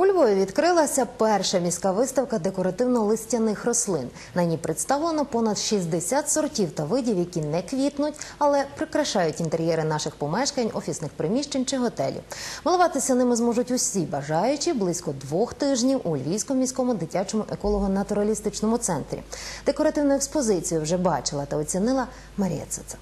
У Львові відкрилася перша міська виставка декоративно-листяних рослин. На ній представлено понад 60 сортів та видів, які не квітнуть, але прикрашають інтер'єри наших помешкань, офісних приміщень чи готелів. Милуватися ними зможуть усі бажаючі близько двох тижнів у Львівському міському дитячому еколого-натуралістичному центрі. Декоративну експозицію вже бачила та оцінила Марія Циця.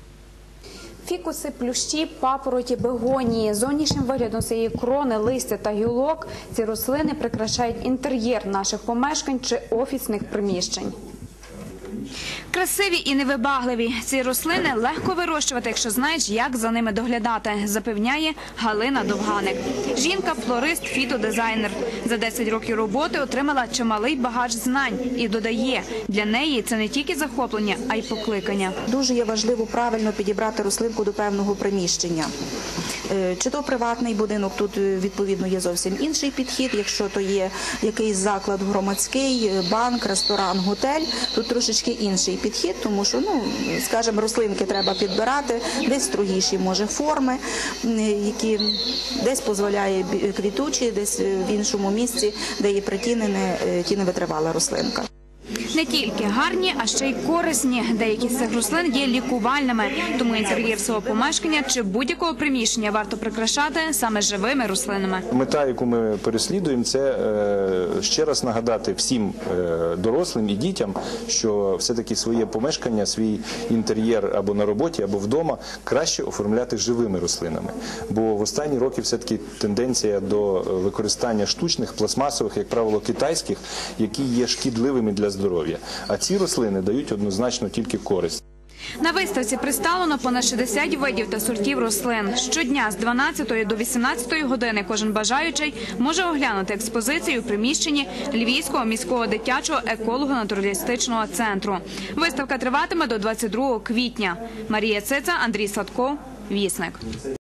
Фікуси, плющі, папороті, бегонії. Зовнішнім виглядом цієї крони, листя та гілок ці рослини прикрашають інтер'єр наших помешкань чи офісних приміщень. Красиві і невибагливі ці рослини легко вирощувати, якщо знаєш, як за ними доглядати, запевняє Галина Довганик. Жінка флорист, фітодизайнер. За 10 років роботи отримала чималий багаж знань і додає, для неї це не тільки захоплення, а й покликання. Дуже є важливо правильно підібрати рослинку до певного приміщення. Е, Чи то приватний будинок, тут е, відповідно є зовсім інший підхід. Якщо то є якийсь заклад громадський, е, банк, ресторан, готель, тут трошечки інший підхід, тому що, ну скажімо, рослинки треба підбирати, десь строгіші може форми, які десь дозволяє квітучі, десь в іншому місці, де є притінене тіневитривала рослинка. Не тільки гарні, а ще й корисні. Деякі з цих рослин є лікувальними, тому інтер'єр свого помешкання чи будь-якого приміщення варто прикрашати саме живими рослинами. Мета, яку ми переслідуємо, це е, ще раз нагадати всім е, дорослим і дітям, що все-таки своє помешкання, свій інтер'єр або на роботі, або вдома краще оформляти живими рослинами. Бо в останні роки все-таки тенденція до використання штучних, пластмасових, як правило, китайських, які є шкідливими для здоров'я. А ці рослини дають однозначно тільки користь. На виставці представлено понад 60 видів та сортів рослин. Щодня з 12 до 18 години кожен бажаючий може оглянути експозицію у приміщенні Львівського міського дитячого еколого-натуралістичного центру. Виставка триватиме до 22 квітня. Марія Циця, Андрій Садко, Вісник.